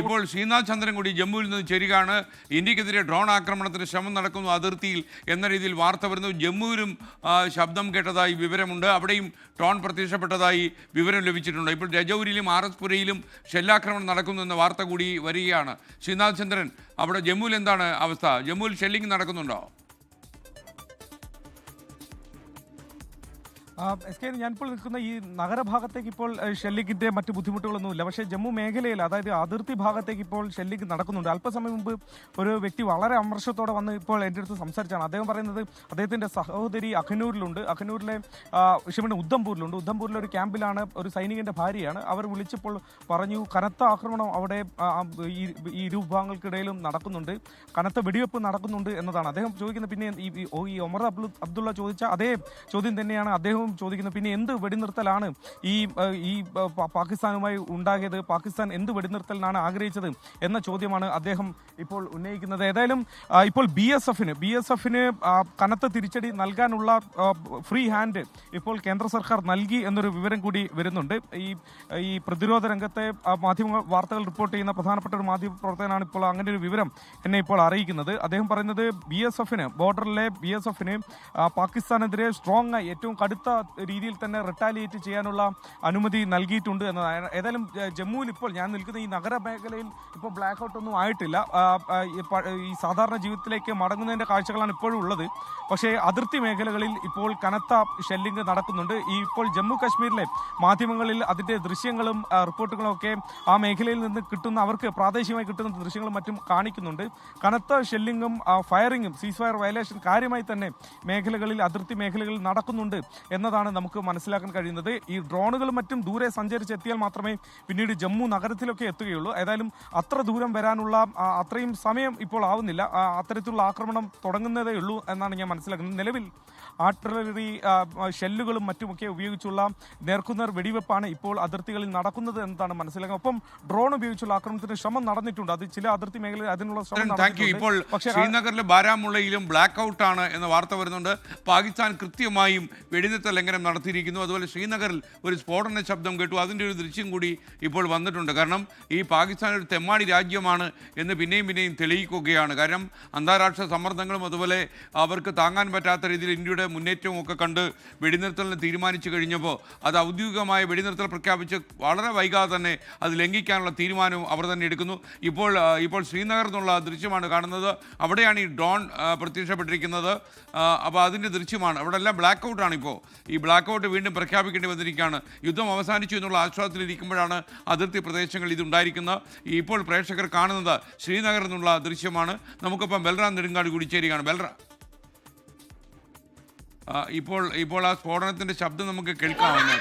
ഇപ്പോൾ ശ്രീനാഥ് ചന്ദ്രൻ കൂടി ജമ്മുവിൽ നിന്ന് ചേരുകയാണ് ഇന്ത്യക്കെതിരെ ഡ്രോൺ ആക്രമണത്തിന് ശ്രമം നടക്കുന്നു അതിർത്തിയിൽ എന്ന രീതിയിൽ വാർത്ത വരുന്നു. ജമ്മുവിലും ശബ്ദം കേട്ടതായി വിവരമുണ്ട്. അവിടെയും ഡ്രോൺ പ്രത്യക്ഷപ്പെട്ടതായി വിവരം ലഭിച്ചിട്ടുണ്ട്. ഇപ്പോൾ രജൌരിയിലും ആർ എസ് പുരയിലും ഷെല്ലാക്രമണം നടക്കുന്നു എന്ന വാർത്ത കൂടി വരികയാണ്. ശ്രീനാഥ് ചന്ദ്രൻ അവിടെ ജമ്മുവിൽ എന്താണ് അവസ്ഥ? ജമ്മുവിൽ ഷെല്ലിംഗ് നടക്കുന്നുണ്ടോ? എസ് കെ ഞാനിപ്പോൾ നിൽക്കുന്ന ഈ നഗരഭാഗത്തേക്ക് ഇപ്പോൾ ഷെല്ലിക്കിന്റെ മറ്റ് മറ്റു ബുദ്ധിമുട്ടുകളൊന്നുമില്ല. പക്ഷേ ജമ്മു മേഖലയിൽ അതായത് അതിർത്തി ഭാഗത്തേക്ക് ഇപ്പോൾ ഷെല്ലിക്ക് നടക്കുന്നുണ്ട്. അല്പസമയം മുമ്പ് ഒരു വ്യക്തി വളരെ അമർഷത്തോടെ വന്ന് ഇപ്പോൾ എന്റെ അടുത്ത് സംസാരിച്ചാണ്. അദ്ദേഹം പറയുന്നത് അദ്ദേഹത്തിന്റെ സഹോദരി അഖനൂരിലുണ്ട്. അഖനൂരിലെ ക്ഷമിക്കണം ഉദ്ധംപൂരിലുണ്ട്. ഉദ്ധംപൂരിലെ ഒരു ക്യാമ്പിലാണ് ഒരു സൈനികന്റെ ഭാര്യയാണ്. അവർ വിളിച്ചപ്പോൾ പറഞ്ഞു കനത്ത ആക്രമണം അവിടെ ഈ ഇരു വിഭാഗങ്ങൾക്കിടയിലും നടക്കുന്നുണ്ട്. കനത്ത വെടിവെപ്പ് നടക്കുന്നുണ്ട് എന്നതാണ്. അദ്ദേഹം ചോദിക്കുന്നത് പിന്നെ ഈ ഒമർ അബ്ദുള്ള ചോദിച്ച അതേ ചോദ്യം തന്നെയാണ് അദ്ദേഹവും ചോദിക്കുന്നത് പിന്നെ എന്ത് വെടിനിർത്തലാണ് ഈ ഈ പാകിസ്ഥാനുമായി ഉണ്ടാകിയത് പാകിസ്ഥാൻ എന്ത് വെടിനിർത്തലിനാണ് ആഗ്രഹിച്ചത്? എന്ന ചോദ്യമാണ് അദ്ദേഹം ഇപ്പോൾ ഉന്നയിക്കുന്നത്. ഏതായാലും ഇപ്പോൾ ബി എസ് എഫിന് ബി എസ് എഫിന് കനത്ത തിരിച്ചടി നൽകാനുള്ള ഫ്രീ ഹാൻഡ് ഇപ്പോൾ കേന്ദ്ര സർക്കാർ നൽകി എന്നൊരു വിവരം കൂടി വരുന്നുണ്ട്. ഈ ഈ പ്രതിരോധ രംഗത്തെ മാധ്യമ വാർത്തകൾ റിപ്പോർട്ട് ചെയ്യുന്ന പ്രധാനപ്പെട്ട ഒരു മാധ്യമ പ്രവർത്തകനാണ് ഇപ്പോൾ അങ്ങനെ ഒരു വിവരം എന്നെ ഇപ്പോൾ അറിയിക്കുന്നത്. അദ്ദേഹം പറയുന്നത് ബി എസ് എഫിന് ബോർഡറിലെ ബി എസ് എഫിന് പാകിസ്ഥാനെതിരെ സ്ട്രോങ് ആയി ഏറ്റവും കടുത്ത രീതിയിൽ തന്നെ റിട്ടാലിയേറ്റ് ചെയ്യാനുള്ള അനുമതി നൽകിയിട്ടുണ്ട് എന്നതാണ്. ഏതായാലും ജമ്മുവിൽ ഇപ്പോൾ ഞാൻ നിൽക്കുന്ന ഈ നഗര മേഖലയിൽ ഇപ്പോൾ ബ്ലാക്ക് ഔട്ട് ഒന്നും ആയിട്ടില്ല. ഈ സാധാരണ ജീവിതത്തിലേക്ക് മടങ്ങുന്നതിന്റെ കാഴ്ചകളാണ് ഇപ്പോഴും ഉള്ളത്. പക്ഷേ അതിർത്തി മേഖലകളിൽ ഇപ്പോൾ കനത്ത ഷെല്ലിംഗ് നടക്കുന്നുണ്ട്. ഈ ഇപ്പോൾ ജമ്മു കാശ്മീരിലെ മാധ്യമങ്ങളിൽ അതിന്റെ ദൃശ്യങ്ങളും റിപ്പോർട്ടുകളും ഒക്കെ ആ മേഖലയിൽ നിന്ന് കിട്ടുന്ന അവർക്ക് പ്രാദേശികമായി കിട്ടുന്ന ദൃശ്യങ്ങളും മറ്റും കാണിക്കുന്നുണ്ട്. കനത്ത ഷെല്ലിങ്ങും ഫയറിങ്ങും സീസ് ഫയർ വയലേഷൻ കാര്യമായി തന്നെ മേഖലകളിൽ അതിർത്തി മേഖലകളിൽ നടക്കുന്നുണ്ട് എന്നതാണ് നമുക്ക് മനസ്സിലാക്കാൻ കഴിയുന്നത്. ഈ ഡ്രോണുകൾ മറ്റും ദൂരെ സഞ്ചരിച്ചെത്തിയാൽ മാത്രമേ പിന്നീട് ജമ്മു നഗരത്തിലൊക്കെ എത്തുകയുള്ളൂ. ഏതായാലും അത്ര ദൂരം വരാനുള്ള അത്രയും സമയം ഇപ്പോൾ ആവുന്നില്ല. അത്തരത്തിലുള്ള ആക്രമണം തുടങ്ങുന്നതേ ഉള്ളൂ എന്നാണ് ഞാൻ മനസ്സിലാക്കുന്നത്. നിലവിൽ ആർട്ടിലറി ഷെല്ലുകളും മറ്റുമൊക്കെ ഉപയോഗിച്ചുള്ള നേർക്കുനേർ വെടിവെപ്പാണ് ഇപ്പോൾ അതിർത്തികളിൽ നടക്കുന്നത് എന്നതാണ് മനസ്സിലാക്കുന്നത്. ഒപ്പം ഡ്രോൺ ഉപയോഗിച്ചുള്ള ആക്രമണത്തിന് ശ്രമം നടന്നിട്ടുണ്ട്. അത് ചില അതിർത്തി മേഖലയിൽ അതിനുള്ള ശ്രമം ഇപ്പോൾ ശ്രീനഗറിലെ ബാരാമുള്ളയിലും ബ്ലാക്ക് ഔട്ട് ആണ് എന്ന വാർത്ത വരുന്നുണ്ട്. പാകിസ്ഥാൻ കൃത്യമായും വെടിനിർത്തൽ ലംഘനം നടത്തിയിരിക്കുന്നു. അതുപോലെ ശ്രീനഗറിൽ ഒരു സ്ഫോടന ശബ്ദം കേട്ടു. അതിന്റെ ഒരു ദൃശ്യം കൂടി ഇപ്പോൾ വന്നിട്ടുണ്ട്. കാരണം ഈ പാകിസ്ഥാൻ ഒരു തെമ്മാടി രാജ്യമാണ് എന്ന് പിന്നെയും പിന്നെയും തെളിയിക്കുകയാണ്. കാരണം അന്താരാഷ്ട്ര സമ്മർദ്ദങ്ങളും അതുപോലെ അവർക്ക് താങ്ങാൻ പറ്റാത്ത രീതിയിൽ ഇന്ത്യയുടെ മുന്നേറ്റവും ഒക്കെ കണ്ട് വെടിനിർത്തലിന് തീരുമാനിച്ചു കഴിഞ്ഞപ്പോൾ അത് ഔദ്യോഗികമായ വെടിനിർത്തൽ പ്രഖ്യാപിച്ച് വളരെ വൈകാതെ തന്നെ അത് ലംഘിക്കാനുള്ള തീരുമാനവും അവർ തന്നെ എടുക്കുന്നു. ഇപ്പോൾ ഇപ്പോൾ ശ്രീനഗർ എന്നുള്ള ദൃശ്യമാണ് കാണുന്നത്. അവിടെയാണ് ഈ ഡ്രോൺ ആ, പ്രത്യക്ഷപ്പെട്ടിരിക്കുന്നത്. അപ്പോൾ അതിന്റെ ദൃശ്യമാണ്. അവിടെ എല്ലാം ബ്ലാക്ക് ഔട്ടാണ് ഇപ്പോൾ. ഈ ബ്ലാക്ക് ഔട്ട് വീണ്ടും പ്രഖ്യാപിക്കേണ്ടി വന്നിരിക്കുകയാണ്. യുദ്ധം അവസാനിച്ചു എന്നുള്ള ആശ്വാസത്തിലിരിക്കുമ്പോഴാണ് അതിർത്തി പ്രദേശങ്ങളിൽ ഇതുണ്ടായിരിക്കുന്നത് ഇപ്പോൾ പ്രേക്ഷകർ കാണുന്നത് ശ്രീനഗർ എന്നുള്ള ദൃശ്യമാണ്. നമുക്കിപ്പം ബൽറാം നെടുങ്കാട് കൂടി ചേരുകയാണ് ബൽറാം. ഇപ്പോൾ ഇപ്പോൾ ആ സ്ഫോടനത്തിന്റെ ശബ്ദം നമുക്ക് കേൾക്കാവുന്ന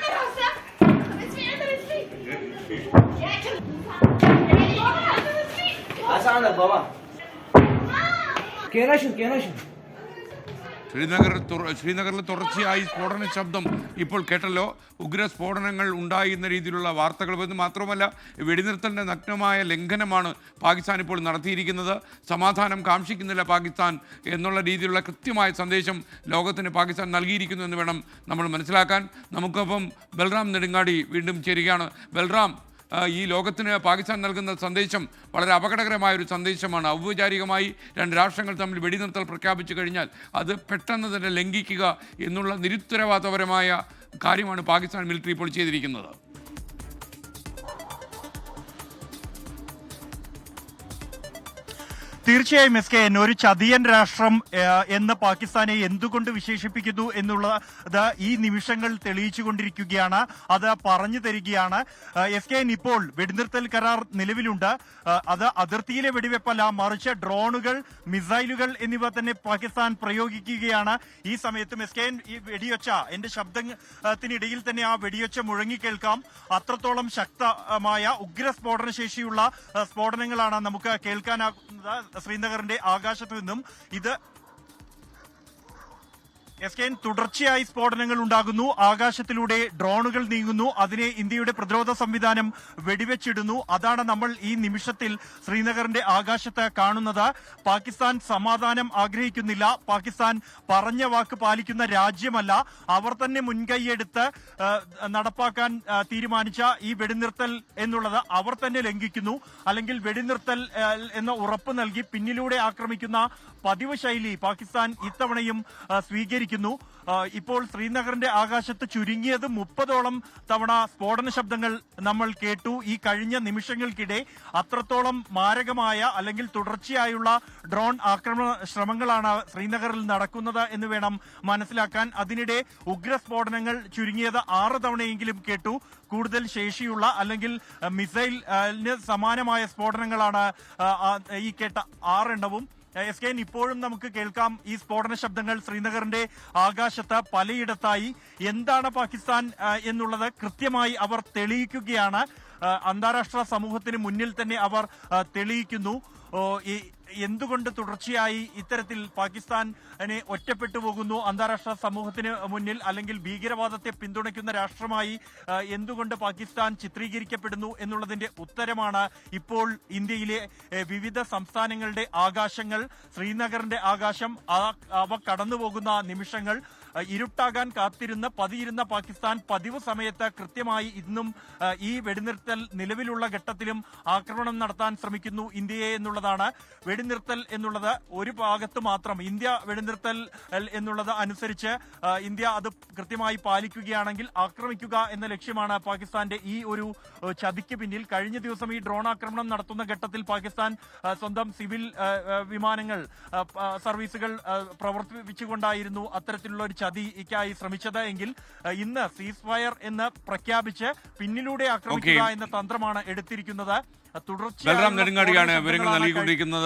Asana baba. ശ്രീനഗർ ശ്രീനഗറിൽ തുടർച്ചയായി സ്ഫോടന ശബ്ദം ഇപ്പോൾ കേട്ടല്ലോ. ഉഗ്ര സ്ഫോടനങ്ങൾ ഉണ്ടായിരുന്ന രീതിയിലുള്ള വാർത്തകൾ. വരുന്നു മാത്രമല്ല വെടിനിർത്തലിന്റെ നഗ്നമായ ലംഘനമാണ് പാകിസ്ഥാൻ ഇപ്പോൾ നടത്തിയിരിക്കുന്നത്. സമാധാനം കാക്ഷിക്കുന്നില്ല പാകിസ്ഥാൻ എന്നുള്ള രീതിയിലുള്ള കൃത്യമായ സന്ദേശം ലോകത്തിന് പാകിസ്ഥാൻ നൽകിയിരിക്കുന്നു എന്ന് വേണം നമ്മൾ മനസ്സിലാക്കാൻ. നമുക്കൊപ്പം ബൽറാം നെടുങ്ങാടി വീണ്ടും ചേരുകയാണ്. ബൽറാം ഈ ലോകത്തിന് പാകിസ്ഥാൻ നൽകുന്ന സന്ദേശം വളരെ അപകടകരമായ ഒരു സന്ദേശമാണ്. ഔപചാരികമായി രണ്ട് രാഷ്ട്രങ്ങൾ തമ്മിൽ വെടിനിർത്തൽ പ്രഖ്യാപിച്ചു കഴിഞ്ഞാൽ അത് പെട്ടെന്ന് തന്നെ ലംഘിക്കുക എന്നുള്ള നിരുത്തരവാദപരമായ കാര്യമാണ് പാകിസ്ഥാൻ മിലിറ്ററി ഇപ്പോൾ ചെയ്തിരിക്കുന്നത്. തീർച്ചയായും എസ് കെ എൻ ഒരു ചതിയൻ രാഷ്ട്രം എന്ന് പാകിസ്ഥാനെ എന്തുകൊണ്ട് വിശേഷിപ്പിക്കുന്നു എന്നുള്ളത് ഈ നിമിഷങ്ങൾ തെളിയിച്ചുകൊണ്ടിരിക്കുകയാണ്. അത് പറഞ്ഞു തരികയാണ്. എസ് കെ എൻ ഇപ്പോൾ വെടിനിർത്തൽ കരാർ നിലവിലുണ്ട്. അത് അതിർത്തിയിലെ വെടിവെപ്പല്ല മറിച്ച് ഡ്രോണുകൾ മിസൈലുകൾ എന്നിവ തന്നെ പാകിസ്ഥാൻ പ്രയോഗിക്കുകയാണ്. ഈ സമയത്തും എസ് കെ എൻ ഈ വെടിയൊച്ച എന്റെ ശബ്ദത്തിനിടയിൽ തന്നെ ആ വെടിയൊച്ച മുഴങ്ങിക്കേൾക്കാം അത്രത്തോളം ശക്തമായ ഉഗ്ര സ്ഫോടന ശേഷിയുള്ള സ്ഫോടനങ്ങളാണ് നമുക്ക് കേൾക്കാനാകുന്നത് ശ്രീനഗറിന്റെ ആകാശത്തു നിന്നും ഇത് എസ് കെ തുടർച്ചയായി സ്ഫോടനങ്ങൾ ഉണ്ടാകുന്നു. ആകാശത്തിലൂടെ ഡ്രോണുകൾ നീങ്ങുന്നു. അതിനെ ഇന്ത്യയുടെ പ്രതിരോധ സംവിധാനം വെടിവെച്ചിടുന്നു. അതാണ് നമ്മൾ ഈ നിമിഷത്തിൽ ശ്രീനഗറിന്റെ ആകാശത്ത് കാണുന്നത്. പാകിസ്ഥാൻ സമാധാനം ആഗ്രഹിക്കുന്നില്ല. പാകിസ്ഥാൻ പറഞ്ഞ വാക്ക് പാലിക്കുന്ന രാജ്യമല്ല. അവർ തന്നെ മുൻകൈയെടുത്ത് നടപ്പാക്കാൻ തീരുമാനിച്ച ഈ വെടിനിർത്തൽ എന്നുള്ളത് അവർ തന്നെ ലംഘിക്കുന്നു. അല്ലെങ്കിൽ വെടിനിർത്തൽ എന്ന ഉറപ്പ് നൽകി പിന്നിലൂടെ ആക്രമിക്കുന്ന പതിവ് ശൈലി പാകിസ്ഥാൻ ഇത്തവണയും ആ, ആ, ഇപ്പോൾ ശ്രീനഗറിന്റെ ആകാശത്ത് ചുരുങ്ങിയത് മുപ്പതോളം തവണ സ്ഫോടന ശബ്ദങ്ങൾ നമ്മൾ കേട്ടു. ഈ കഴിഞ്ഞ നിമിഷങ്ങൾക്കിടെ അത്രത്തോളം മാരകമായ അല്ലെങ്കിൽ തുടർച്ചയായുള്ള ഡ്രോൺ ആക്രമണ ശ്രമങ്ങളാണ് ശ്രീനഗറിൽ നടക്കുന്നത് എന്ന് വേണം മനസ്സിലാക്കാൻ. അതിനിടെ ഉഗ്രസ്ഫോടനങ്ങൾ ചുരുങ്ങിയത് ആറ് തവണയെങ്കിലും കേട്ടു. കൂടുതൽ ശേഷിയുള്ള അല്ലെങ്കിൽ മിസൈലിന് സമാനമായ സ്ഫോടനങ്ങളാണ് ഈ കേട്ട ആറെണ്ണവും. എസ് കെ ഇപ്പോഴും നമുക്ക് കേൾക്കാം ഈ സ്ഫോടന ശബ്ദങ്ങൾ ശ്രീനഗറിന്റെ ആകാശത്ത് പലയിടത്തായി. എന്താണ് പാകിസ്ഥാൻ എന്നുള്ളത് കൃത്യമായി അവർ തെളിയിക്കുകയാണ്. അന്താരാഷ്ട്ര സമൂഹത്തിന് മുന്നിൽ തന്നെ അവർ തെളിയിക്കുന്നു. ഈ എന്തുകൊണ്ട് തുടർച്ചയായി ഇത്തരത്തിൽ പാകിസ്ഥാനെ ഒറ്റപ്പെട്ടു പോകുന്നു? അന്താരാഷ്ട്ര സമൂഹത്തിന് മുന്നിൽ അല്ലെങ്കിൽ ഭീകരവാദത്തെ പിന്തുണയ്ക്കുന്ന രാഷ്ട്രമായി എന്തുകൊണ്ട് പാകിസ്ഥാൻ ചിത്രീകരിക്കപ്പെടുന്നു എന്നുള്ളതിന്റെ ഉത്തരമാണ് ഇപ്പോൾ ഇന്ത്യയിലെ വിവിധ സംസ്ഥാനങ്ങളുടെ ആകാശങ്ങൾ ശ്രീനഗറിന്റെ ആകാശം അവ കടന്നുപോകുന്ന നിമിഷങ്ങൾ. ഇരുട്ടാകാൻ കാത്തിരുന്ന് പതിയിരുന്ന പാകിസ്ഥാൻ പതിവ് സമയത്ത് കൃത്യമായി ഇന്നും ഈ വെടിനിർത്തൽ നിലവിലുള്ള ഘട്ടത്തിലും ആക്രമണം നടത്താൻ ശ്രമിക്കുന്നു ഇന്ത്യയെ എന്നുള്ളതാണ്. വെടിനിർത്തൽ എന്നുള്ളത് ഒരു ഭാഗത്ത് മാത്രം ഇന്ത്യ വെടിനിർത്തൽ എന്നുള്ളത് അനുസരിച്ച് ഇന്ത്യ അത് കൃത്യമായി പാലിക്കുകയാണെങ്കിൽ ആക്രമിക്കുക എന്ന ലക്ഷ്യമാണ് പാകിസ്ഥാന്റെ ഈ ഒരു ചതിക്ക് പിന്നിൽ. കഴിഞ്ഞ ദിവസം ഈ ഡ്രോൺ ആക്രമണം നടത്തുന്ന ഘട്ടത്തിൽ പാകിസ്ഥാൻ സ്വന്തം സിവിൽ വിമാനങ്ങൾ സർവീസുകൾ പ്രവർത്തിപ്പിച്ചുകൊണ്ടായിരുന്നു അത്തരത്തിലുള്ള ഒരു ചതിക്കായി ശ്രമിച്ചത് എങ്കിൽ ഇന്ന് സീസ് ഫയർ എന്ന് പ്രഖ്യാപിച്ച് പിന്നിലൂടെ ആക്രമിക്കുക എന്ന തന്ത്രമാണ് എടുത്തിരിക്കുന്നത്. തുടർച്ചയായി വിവരങ്ങൾ നൽകിക്കൊണ്ടിരിക്കുന്നത്.